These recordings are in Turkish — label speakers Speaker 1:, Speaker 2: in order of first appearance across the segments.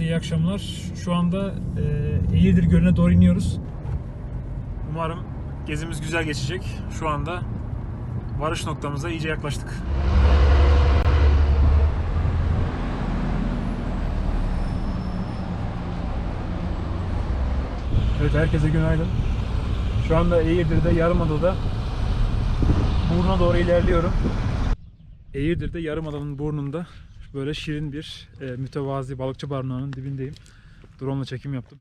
Speaker 1: Herkese iyi akşamlar. Şu anda e, Eğirdir Gölü'ne doğru iniyoruz. Umarım gezimiz güzel geçecek. Şu anda varış noktamıza iyice yaklaştık. Evet herkese günaydın. Şu anda Eğirdir'de Yarımada'da Burnu'na doğru ilerliyorum. Eğirdir'de Yarımada'nın burnunda böyle şirin bir e, mütevazi balıkçı barınağının dibindeyim. Drone ile çekim yaptım.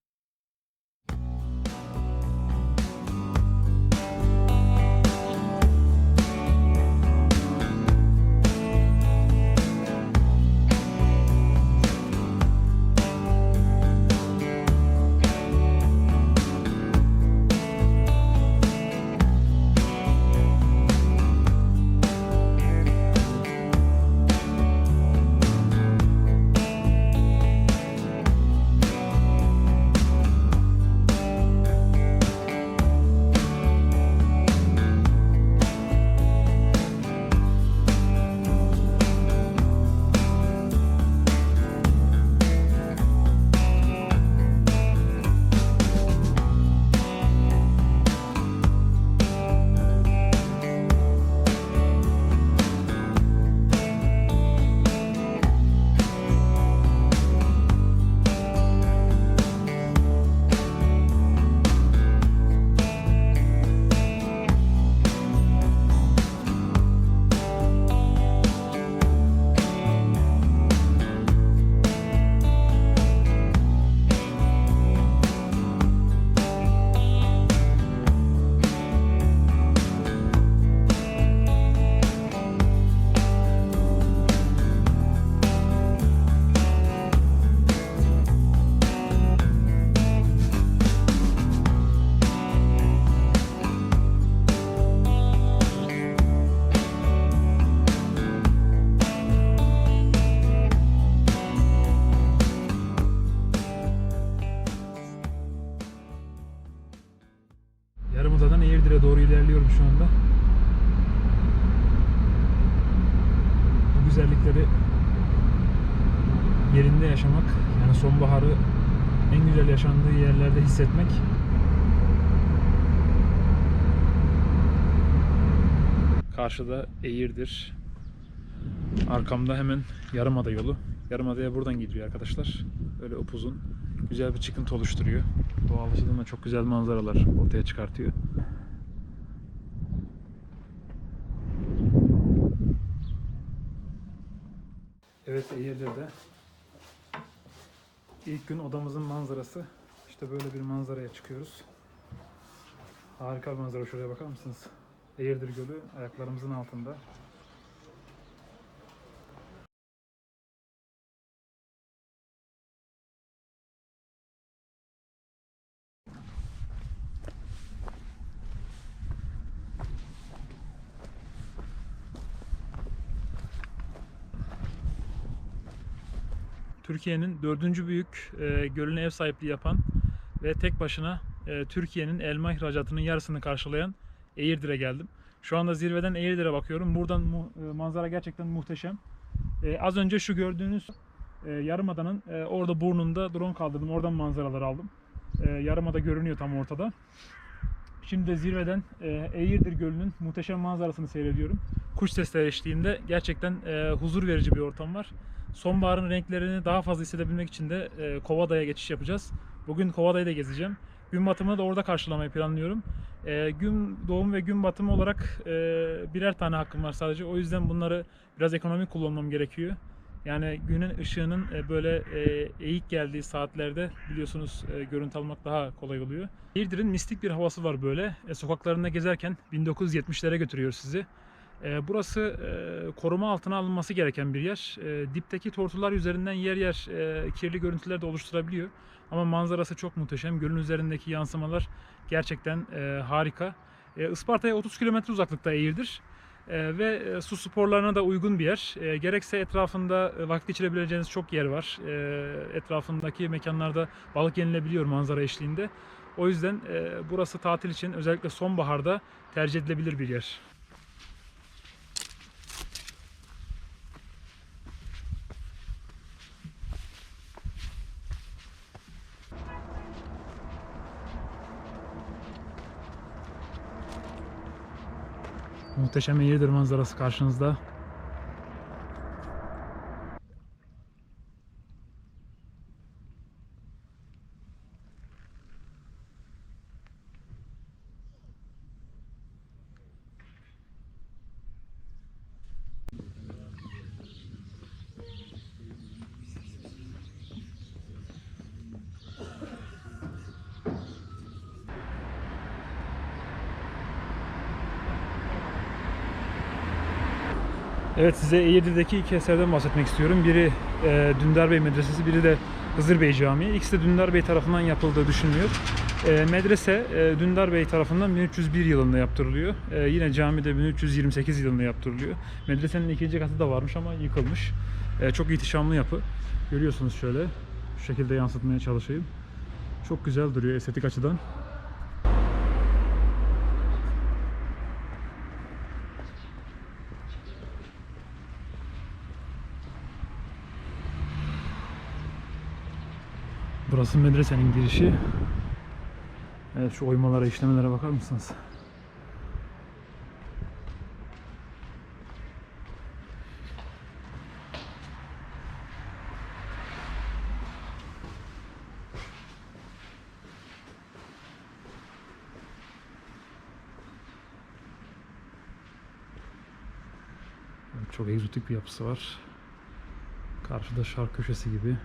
Speaker 1: Doğru ilerliyorum şu anda. Bu güzellikleri yerinde yaşamak, yani sonbaharı en güzel yaşandığı yerlerde hissetmek Karşıda Eğirdir. Arkamda hemen Yarımada yolu. Yarımada'ya buradan gidiyor arkadaşlar. Öyle upuzun. Güzel bir çıkıntı oluşturuyor. Doğal açıdan da çok güzel manzaralar ortaya çıkartıyor. Evet Eğirdir'de ilk gün odamızın manzarası. İşte böyle bir manzaraya çıkıyoruz. Harika bir manzara. Şuraya bakar mısınız? Eğirdir Gölü ayaklarımızın altında. Türkiye'nin dördüncü büyük e, gölüne ev sahipliği yapan ve tek başına e, Türkiye'nin elma ihracatının yarısını karşılayan Eğirdir'e geldim. Şu anda zirveden Eğirdir'e bakıyorum. Buradan mu- e, manzara gerçekten muhteşem. E, az önce şu gördüğünüz e, Yarımada'nın e, orada burnunda drone kaldırdım. Oradan manzaralar aldım. E, Yarımada görünüyor tam ortada. Şimdi de zirveden e, Eğirdir Gölü'nün muhteşem manzarasını seyrediyorum. Kuş sesleri eşliğinde gerçekten e, huzur verici bir ortam var. Sonbaharın renklerini daha fazla hissedebilmek için de e, Kovada'ya geçiş yapacağız. Bugün Kovada'yı da gezeceğim. Gün batımını da orada karşılamayı planlıyorum. E, gün doğum ve gün batımı olarak e, birer tane hakkım var sadece. O yüzden bunları biraz ekonomik kullanmam gerekiyor. Yani günün ışığının e, böyle e, eğik geldiği saatlerde biliyorsunuz e, görüntü almak daha kolay oluyor. İzmir'in mistik bir havası var böyle. Sokaklarında gezerken 1970'lere götürüyor sizi. E, burası e, koruma altına alınması gereken bir yer. E, dipteki tortular üzerinden yer yer e, kirli görüntüler de oluşturabiliyor. Ama manzarası çok muhteşem. Gölün üzerindeki yansımalar gerçekten e, harika. E, Isparta'ya 30 kilometre uzaklıkta Eğirdir. Ve su sporlarına da uygun bir yer. Gerekse etrafında vakit geçirebileceğiniz çok yer var. Etrafındaki mekanlarda balık yenilebiliyor manzara eşliğinde. O yüzden burası tatil için özellikle sonbaharda tercih edilebilir bir yer. Muhteşem Eğirdir manzarası karşınızda. Evet size Eğirdir'deki iki eserden bahsetmek istiyorum. Biri e, Dündar Bey Medresesi, biri de Hızır Bey Camii. İkisi de Dündar Bey tarafından yapıldığı düşünülüyor. E, medrese e, Dündar Bey tarafından 1301 yılında yaptırılıyor. E, yine cami de 1328 yılında yaptırılıyor. Medresenin ikinci katı da varmış ama yıkılmış. E, çok ihtişamlı yapı. Görüyorsunuz şöyle. Şu şekilde yansıtmaya çalışayım. Çok güzel duruyor estetik açıdan. Burası medresenin girişi. Evet şu oymalara, işlemelere bakar mısınız? Çok egzotik bir yapısı var. Karşıda şark köşesi gibi.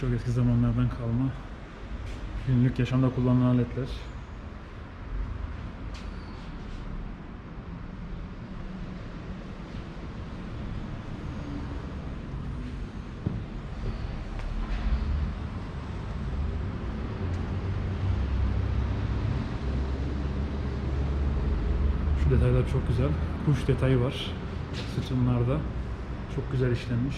Speaker 1: Çok eski zamanlardan kalma. Günlük yaşamda kullanılan aletler. Şu detaylar çok güzel. Kuş detayı var. Sütunlarda. Çok güzel işlenmiş.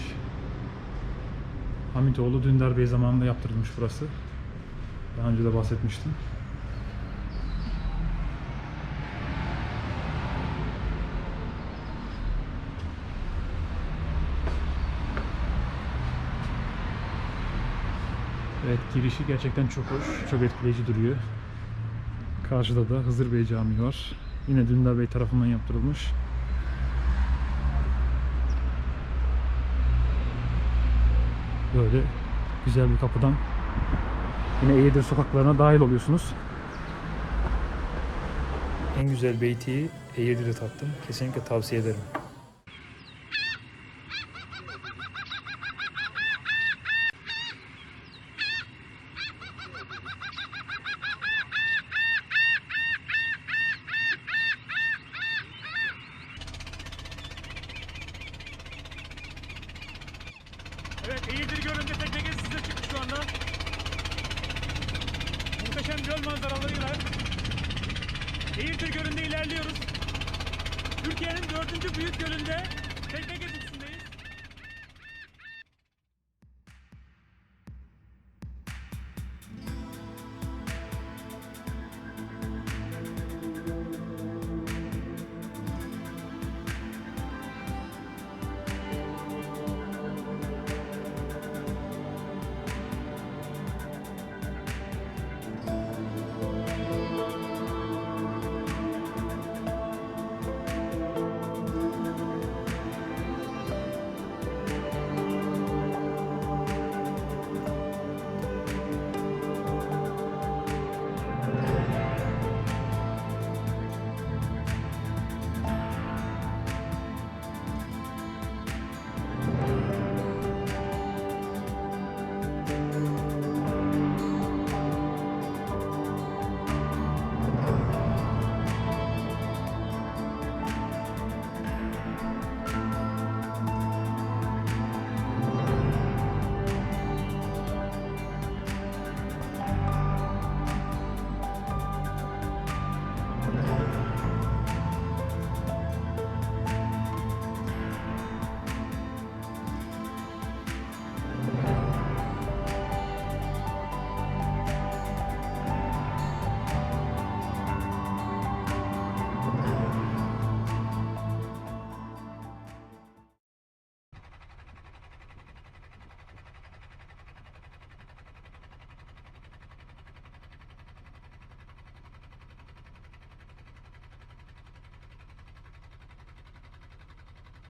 Speaker 1: Hamitoğlu Dündar Bey zamanında yaptırılmış burası. Daha önce de bahsetmiştim. Evet girişi gerçekten çok hoş, çok etkileyici duruyor. Karşıda da Hızır Bey Camii var. Yine Dündar Bey tarafından yaptırılmış. Böyle güzel bir kapıdan yine Eğirdir sokaklarına dahil oluyorsunuz. En güzel beytiyi Eğirdir'de tattım. Kesinlikle tavsiye ederim. Evet Eğirdir Gölü'nde tekne gezisi size çıktı şu anda. Muhteşem göl manzaralarıyla Eğirdir Gölü'nde ilerliyoruz. Türkiye'nin dördüncü büyük gölünde tekne gezisi